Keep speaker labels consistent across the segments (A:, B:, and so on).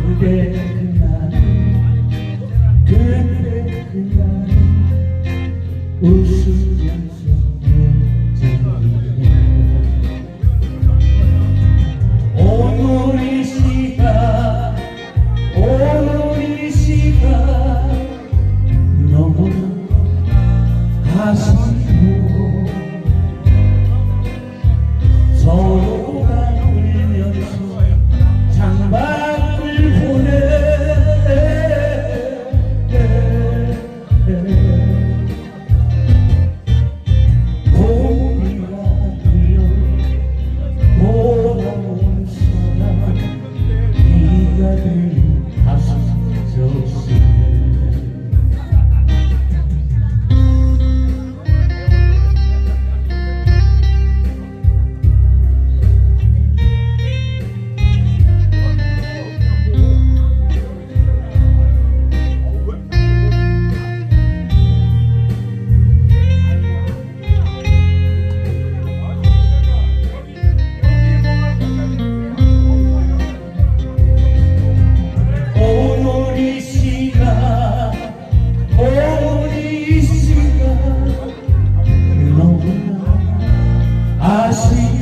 A: 그대 그날 그대 그날 웃으면서 오늘 이 시간 오늘 이 시간 너무나 가슴 I see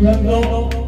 A: no, no, no.